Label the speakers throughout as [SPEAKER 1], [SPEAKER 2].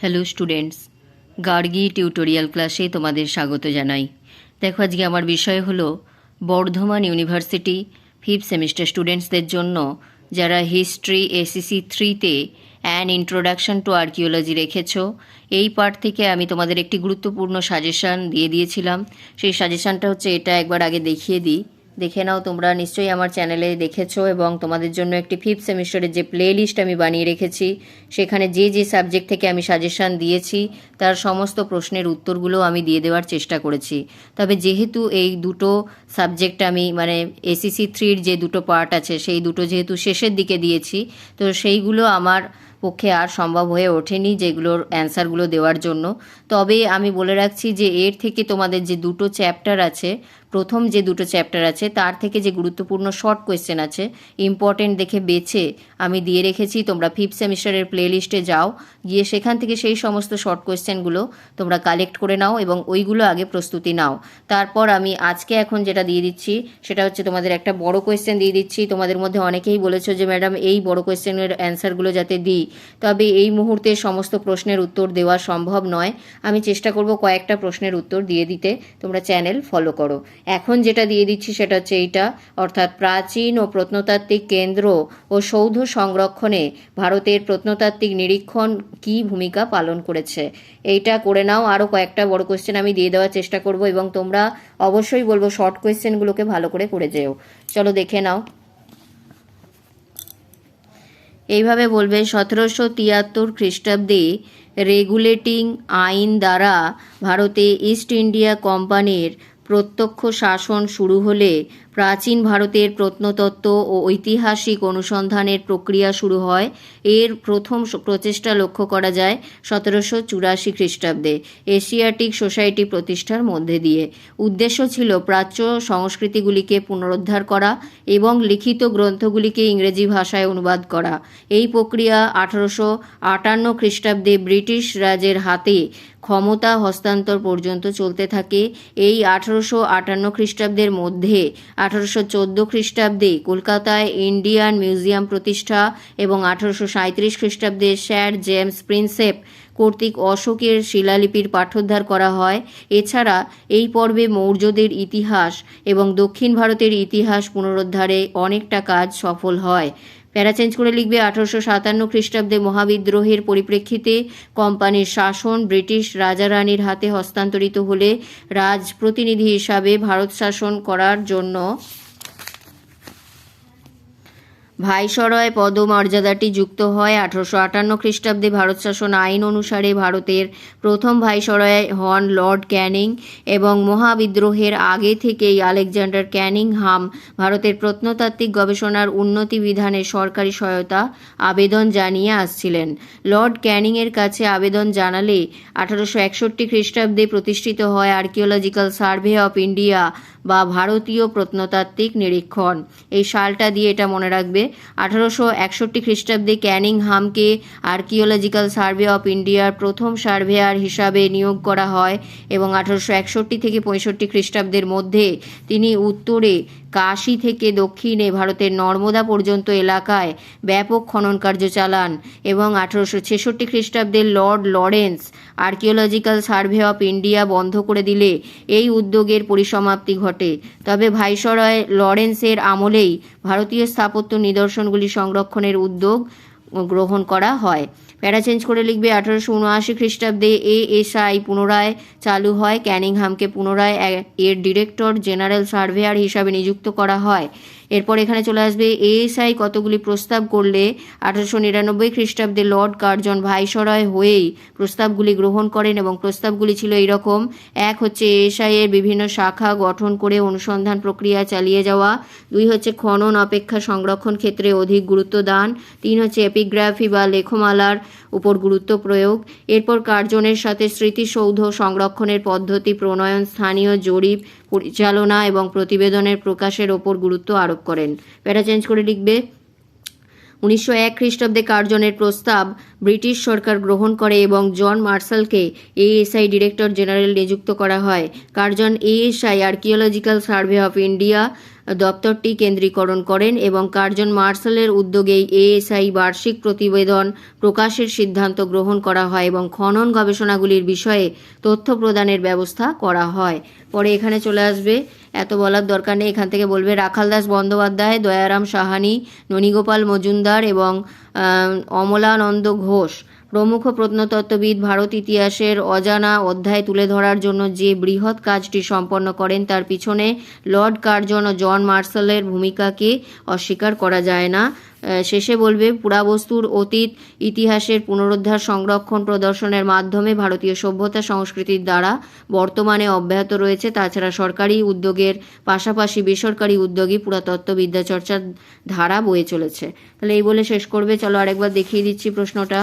[SPEAKER 1] Hello students Gargi tutorial ক্লাসে তোমাদের স্বাগত জানাই। দেখো, আজকে আমার বিষয় হলো বর্ধমান ইউনিভার্সিটি ফিফথ সেমিস্টার স্টুডেন্টসদের জন্য, যারা হিস্ট্রি এসিসি থ্রিতে অ্যান ইন্ট্রোডাকশন টু আর্কিওলজি রেখেছো। এই পার্ট থেকে আমি তোমাদের একটি গুরুত্বপূর্ণ সাজেশান দিয়ে দিয়েছিলাম। সেই সাজেশানটা হচ্ছে এটা একবার আগে দেখিয়ে দিই। দেখে নাও, তোমরা নিশ্চয়ই আমার চ্যানেলে দেখেছ এবং তোমাদের জন্য একটি ফিফথ সেমিস্টারের যে প্লে লিস্ট আমি বানিয়ে রেখেছি, সেখানে যে যে সাবজেক্ট থেকে আমি সাজেশান দিয়েছি, তার সমস্ত প্রশ্নের উত্তরগুলো আমি দিয়ে দেওয়ার চেষ্টা করেছি। তবে যেহেতু এই দুটো সাবজেক্ট আমি মানে এসিসি থ্রির যে দুটো পার্ট আছে, সেই দুটো যেহেতু শেষের দিকে দিয়েছি, তো সেইগুলো আমার পক্ষে আর সম্ভব হয়ে ওঠেনি যেগুলোর অ্যান্সারগুলো দেওয়ার জন্য। তবে আমি বলে রাখছি যে এর থেকে তোমাদের যে দুটো চ্যাপ্টার আছে প্রথম যে দুটো চ্যাপ্টার আছে, তার থেকে যে গুরুত্বপূর্ণ শর্ট কোয়েশ্চেন আছে ইম্পর্টেন্ট দেখে বেছে আমি দিয়ে রেখেছি। তোমরা ফিফথ সেমিস্টারের প্লে লিস্টে যাও, গিয়ে সেখান থেকে সেই সমস্ত শর্ট কোয়েশ্চেনগুলো তোমরা কালেক্ট করে নাও এবং ওইগুলো আগে প্রস্তুতি নাও। তারপর আমি আজকে এখন যেটা দিয়ে দিচ্ছি, সেটা হচ্ছে তোমাদের একটা বড় কোয়েশ্চেন দিয়ে দিচ্ছি। তোমাদের মধ্যে অনেকেই বলেছ যে, ম্যাডাম, এই বড় কোয়েশ্চেনের অ্যান্সারগুলো যাতে দিই। তবে এই মুহূর্তে সমস্ত প্রশ্নের উত্তর দেওয়া সম্ভব নয়। আমি চেষ্টা করব কয়েকটা প্রশ্নের উত্তর দিয়ে দিতে। তোমরা চ্যানেল ফলো করো। এখন যেটা দিয়ে দিচ্ছি সেটা হচ্ছে এইটা। অর্থাৎ প্রাচীন ও প্রত্নতাত্ত্বিক কেন্দ্র ও সৌধ সংরক্ষণে ভারতের প্রত্নতাত্ত্বিক নিরীক্ষণ কী ভূমিকা পালন করেছে? এইটা করে নাও। আরও কয়েকটা বড় কোয়েশ্চেন আমি দিয়ে দেওয়ার চেষ্টা করব এবং তোমরা অবশ্যই বলব শর্ট কোয়েশ্চেনগুলোকে ভালো করে করে যেও। চলো দেখে নাও। এইভাবে বলবে, সতেরোশো তিয়াত্তর খ্রিস্টাব্দে রেগুলেটিং আইন দ্বারা ভারতে ইস্ট ইন্ডিয়া কোম্পানির প্রত্যক্ষ শাসন শুরু হলে প্রাচীন ভারতের প্রত্নতত্ত্ব ও ঐতিহাসিক অনুসন্ধানের প্রক্রিয়া শুরু হয়। এর প্রথম প্রচেষ্টা লক্ষ্য করা যায় সতেরোশো চুরাশি খ্রিস্টাব্দে এশিয়াটিক সোসাইটি প্রতিষ্ঠার মধ্যে দিয়ে। উদ্দেশ্য ছিল প্রাচ্য সংস্কৃতিগুলিকে পুনরুদ্ধার করা এবং লিখিত গ্রন্থগুলিকে ইংরেজি ভাষায় অনুবাদ করা। এই প্রক্রিয়া আঠারোশো আটান্ন খ্রিস্টাব্দে ব্রিটিশ রাজের হাতে ক্ষমতা হস্তান্তর পর্যন্ত চলতে থাকে এই আঠারোশো আটান্ন খ্রিস্টাব্দের মধ্যে। আঠারোশো চোদ্দ খ্রিস্টাব্দে কলকাতায় ইন্ডিয়ান মিউজিয়াম প্রতিষ্ঠা এবং আঠারোশো সাঁত্রিশ খ্রিস্টাব্দে স্যার জেমস প্রিন্সেপ কর্তৃক অশোকের শিলালিপির পাঠোদ্ধার করা হয়। এছাড়া এই পর্বে মৌর্যদের ইতিহাস এবং দক্ষিণ ভারতের ইতিহাস পুনরুদ্ধারে অনেকটা কাজ সফল হয়। প্যারা চেঞ্জ করে লিখবে আঠারোশো সাতান্ন খ্রিস্টাব্দে মহাবিদ্রোহের পরিপ্রেক্ষিতে কোম্পানির শাসন ব্রিটিশ রাজা রানীর হাতে হস্তান্তরিত হলে রাজ প্রতিনিধি হিসাবে ভারত শাসন করার জন্য ভাইসরয় পদমর্যাদাটি যুক্ত হয় আঠারোশো আটান্ন খ্রিস্টাব্দে ভারত শাসন আইন অনুসারে ভারতের প্রথম ভাইসরয় হন লর্ড ক্যানিং এবং মহাবিদ্রোহের আগে থেকেই আলেকজান্ডার ক্যানিং হাম ভারতের প্রত্নতাত্ত্বিক গবেষণার উন্নতি বিধানে সরকারি সহায়তা আবেদন জানিয়ে আসছিলেন। লর্ড ক্যানিংয়ের কাছে আবেদন জানালে আঠারোশো একষট্টি খ্রিস্টাব্দে প্রতিষ্ঠিত হয় আর্কিওলজিক্যাল সার্ভে অফ ইন্ডিয়া বা ভারতীয় প্রত্নতাত্ত্বিক নিরীক্ষণ। এই সালটা দিয়ে এটা মনে রাখবে, আঠারোশো একষট্টি খ্রিস্টাব্দে ক্যানিং হামকে আর্কিওলজিক্যাল সার্ভে অফ ইন্ডিয়ার প্রথম সার্ভেয়ার হিসাবে নিয়োগ করা হয় এবং আঠারোশো একষট্টি থেকে পঁয়ষট্টি খ্রিস্টাব্দের মধ্যে তিনি উত্তরে কাশী থেকে দক্ষিণে ভারতের নর্মদা পর্যন্ত এলাকায় ব্যাপক খনন কার্য চালান এবং আঠারোশো ছেষট্টি খ্রিস্টাব্দে Lord Lawrence archaeological survey of India বন্ধ করে দিলে এই উদ্যোগের পরিসমাপ্তি ঘটে। তবে ভাইসরয় লরেন্সের আমলেই ভারতীয় স্থাপত্য নিদর্শনগুলি সংরক্ষণের উদ্যোগ গ্রহণ করা হয়। প্যারা চেঞ্জ করে লিখবে আঠারোশো উনআশি খ্রিস্টাব্দে এ এএসআই পুনরায় চালু হয়। ক্যানিংহামকে পুনরায় এর ডিরেক্টর জেনারেল সার্ভেয়ার হিসাবে নিযুক্ত করা হয়। এরপর এখানে চলে আসবে এএসআই কতগুলি প্রস্তাব করলে আঠারোশো নিরানব্বই খ্রিস্টাব্দে লর্ড কার্জন ভাইসরয় হয়েই প্রস্তাবগুলি গ্রহণ করেন এবং প্রস্তাবগুলি ছিল এইরকম। এক হচ্ছে এএসআই এর বিভিন্ন শাখা গঠন করে অনুসন্ধান প্রক্রিয়া চালিয়ে যাওয়া। দুই হচ্ছে খনন, অপেক্ষা, সংরক্ষণ ক্ষেত্রে অধিক গুরুত্ব দান। তিন হচ্ছে এপিগ্রাফি বা লেখমালার উপর গুরুত্ব প্রয়োগ। এরপর কার্জনের সাথে স্মৃতিসৌধ সংরক্ষণের পদ্ধতি, প্রণয়ন, স্থানীয় জরিপ পরিচালনা এবং প্রতিবেদনের প্রকাশের ওপর গুরুত্ব আরোপ করেন। প্যারা চেঞ্জ করে লিখবে, উনিশশো এক খ্রিস্টাব্দে কার্জনের প্রস্তাব ব্রিটিশ সরকার গ্রহণ করে এবং জন মার্শালকে এএসআই ডিরেক্টর জেনারেল নিযুক্ত করা হয়। Curzon ASI archaeological survey of India দপ্তরটি কেন্দ্রীকরণ করেন এবং কার্জন মার্শালের উদ্যোগেই এএসআই বার্ষিক প্রতিবেদন প্রকাশের সিদ্ধান্ত গ্রহণ করা হয় এবং খনন গবেষণাগুলির বিষয়ে তথ্য প্রদানের ব্যবস্থা করা হয়। পরে এখানে চলে আসবে। এত বলার দরকার নেই। এখান থেকে বলবে, রাখালদাস বন্দ্যোপাধ্যায়, দয়ারাম সাহানি, ননীগোপাল মজুমদার এবং অমলানন্দ ঘোষ। প্রমুখ প্রত্নতত্ত্ববিদ ভারত ইতিহাসের অজানা অধ্যায় তুলে ধরার জন্য যে বৃহৎ কাজটি সম্পন্ন করেন, তার পিছনে লর্ড কার্জন ও জন মার্শালের ভূমিকাকে অস্বীকার করা যায় না। শেষে বলবে পুরাবস্তুর অতীত ইতিহাসের পুনরুদ্ধার সংরক্ষণ প্রদর্শনের মাধ্যমে ভারতীয় সভ্যতা সংস্কৃতির দ্বারা বর্তমানে অব্যাহত রয়েছে। তাছাড়া সরকারি উদ্যোগের পাশাপাশি বেসরকারি উদ্যোগী পুরাতত্ত্ববিদ্যা চর্চার ধারা বয়ে চলেছে। তাহলে এই বলে শেষ করবে। চলো আরেকবার দেখিয়ে দিচ্ছি প্রশ্নটা।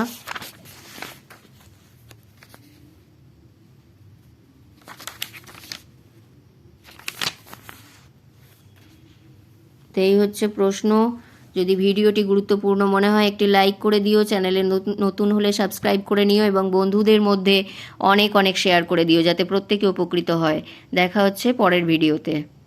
[SPEAKER 1] তো এই হচ্ছে প্রশ্ন। যদি ভিডিওটি গুরুত্বপূর্ণ মনে হয়, একটি লাইক করে দিও, চ্যানেলে নতুন- হলে সাবস্ক্রাইব করে নিও এবং বন্ধুদের মধ্যে অনেক অনেক শেয়ার করে দিও যাতে প্রত্যেকে উপকৃত হয়। দেখা হচ্ছে পরের ভিডিওতে।